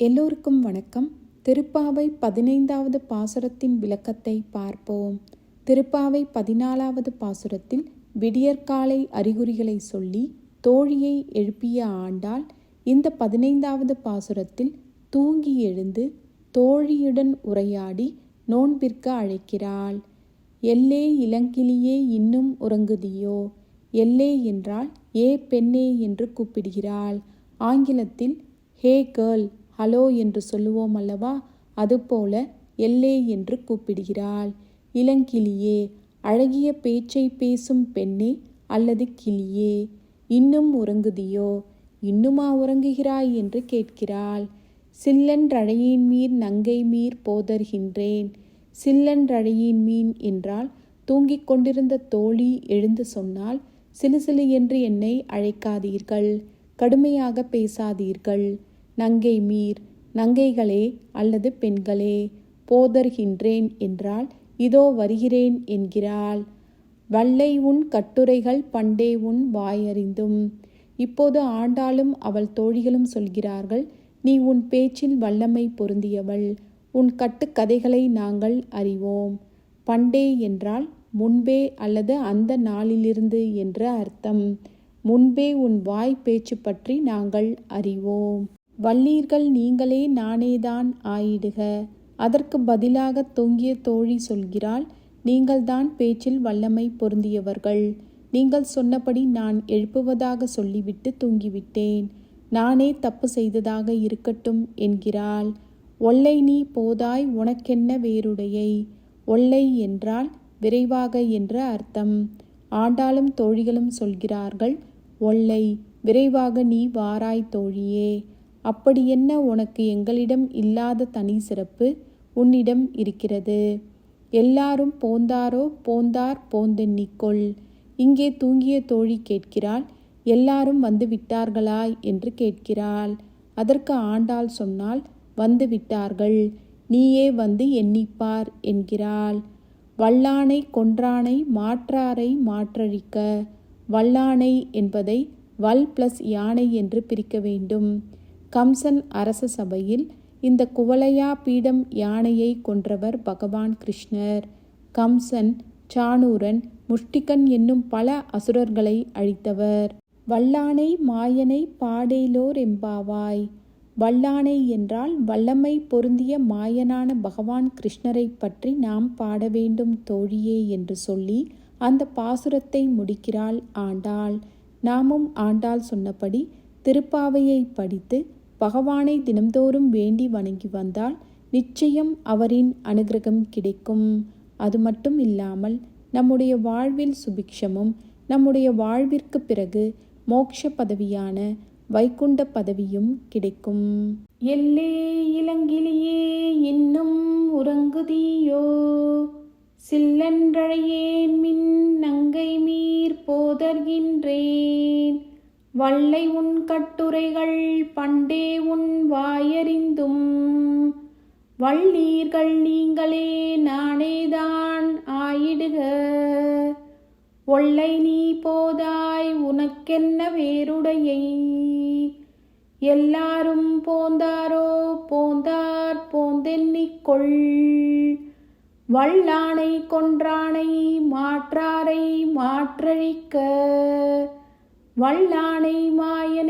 எல்லோருக்கும் வணக்கம். திருப்பாவை பதினைந்தாவது பாசுரத்தின் விளக்கத்தை பார்ப்போம். திருப்பாவை பதினாலாவது பாசுரத்தில் விடியற்காலை அறிகுறிகளை சொல்லி தோழியை எழுப்பிய ஆண்டால் இந்த பதினைந்தாவது பாசுரத்தில் தூங்கி எழுந்து தோழியுடன் உரையாடி நோன்பிற்கு அழைக்கிறாள். எல்லே இளங்கிளியே இன்னும் உறங்குதியோ? எல்லே என்றால் ஏ பெண்ணே என்று கூப்பிடுகிறாள். ஆங்கிலத்தில் ஹே கேர்ள் ஹலோ என்று சொல்லுவோம் அல்லவா? அதுபோல எல்லே என்று கூப்பிடுகிறாள். இளங்கிளியே அழகிய பேச்சை பேசும் பெண்ணே அல்லது கிளியே இன்னும் உறங்குதியோ? இன்னுமா உறங்குகிறாய் என்று கேட்கிறாள். சில்லென்றழையின் மீர் நங்கை மீர் போதர்கின்றேன். சில்லென்றழையின் மீன் என்றால் தூங்கிக் கொண்டிருந்த தோழி எழுந்து சொன்னால் சிலு சிலு என்று என்னை அழைக்காதீர்கள். கடுமையாக பேசாதீர்கள். நங்கை மீர் நங்கைகளே அல்லது பெண்களே போதர்கின்றேன் என்றால் இதோ வருகிறேன் என்கிறாள். வல்லை உன் கட்டுரைகள் பண்டே உன் வாயறிந்தும். இப்போது ஆண்டாளும் அவள் தோழிகளும் சொல்கிறார்கள் நீ உன் பேச்சில் வல்லமை பொருந்தியவள். உன் கட்டுக்கதைகளை நாங்கள் அறிவோம். பண்டே என்றால் முன்பே அல்லது அந்த நாளிலிருந்து என்ற அர்த்தம். முன்பே உன் வாய் பேச்சு பற்றி நாங்கள் அறிவோம். வல்லீர்கள் நீங்களே நானேதான் ஆயிடுக. அதற்கு பதிலாக தொங்கிய தோழி சொல்கிறாள் நீங்கள்தான் பேச்சில் வல்லமை பொருந்தியவர்கள். நீங்கள் சொன்னபடி நான் எழுப்புவதாக சொல்லிவிட்டு தூங்கிவிட்டேன். நானே தப்பு செய்ததாக இருக்கட்டும் என்கிறாள். ஒல்லை நீ போதாய் உனக்கென்ன வேறுடையை? ஒல்லை என்றால் விரைவாக என்ற அர்த்தம். ஆண்டாளும் தோழிகளும் சொல்கிறார்கள் ஒல்லை விரைவாக நீ வாராய் தோழியே. அப்படி என்ன உனக்கு எங்களிடம் இல்லாத தனி சிறப்பு உன்னிடம் இருக்கிறது? எல்லாரும் போந்தாரோ? போந்தார் போந்தெண்ணிக்கொள் இங்கே தூங்கிய தோழி கேட்கிறாள் எல்லாரும் வந்து விட்டார்களா? என்று கேட்கிறாள். அதற்கு ஆண்டாள் சொன்னால் வந்து விட்டார்கள். நீயே வந்து எண்ணிப்பார் என்கிறாள். வல்லானை கொன்றானை மாற்றாரை மாற்றழிக்க. வல்லானை என்பதை வல் பிளஸ் யானை என்று பிரிக்க வேண்டும். கம்சன் அரச சபையில் இந்த குவலையா பீடம் யானையை கொன்றவர் பகவான் கிருஷ்ணர். கம்சன் சாணூரன் முஷ்டிகன் என்னும் பல அசுரர்களை அழித்தவர். வல்லானை மாயனை பாடேலோர் எம்பாவாய் வல்லானை என்றால் வல்லமை பொருந்திய மாயனான பகவான் கிருஷ்ணரை பற்றி நாம் பாட வேண்டும் தோழியே என்று சொல்லி அந்த பாசுரத்தை முடிக்கிறாள் ஆண்டாள். நாமும் ஆண்டாள் சொன்னபடி திருப்பாவையை படித்து பகவானை தினம்தோறும் வேண்டி வணங்கி வந்தால் நிச்சயம் அவரின் அனுகிரகம் கிடைக்கும். அது மட்டும் இல்லாமல் நம்முடைய வாழ்வில் சுபிக்ஷமும் நம்முடைய வாழ்விற்கு பிறகு மோட்ச பதவியான வைகுண்ட பதவியும் கிடைக்கும். எல்லே இளங்கிலியே இன்னும் உறங்குதியோ? சில்லன்றழையேன் மின் நங்கை மீர் போதர்கின்றேன். வல்லை உன் கட்டுரைகள் பண்டே உன் வாயறிந்தும். வள்ளீர்கள் நீங்களே நானேதான் ஆயிடுக. ஒல்லை நீ போதாய் உனக்கென்ன வேறுடையை? எல்லாரும் போந்தாரோ? போந்தார் போந்தென்னிக்கொள் வல்லானை கொன்றானை மாற்றாரை மாற்றழிக்க. வல்லானை மாயனை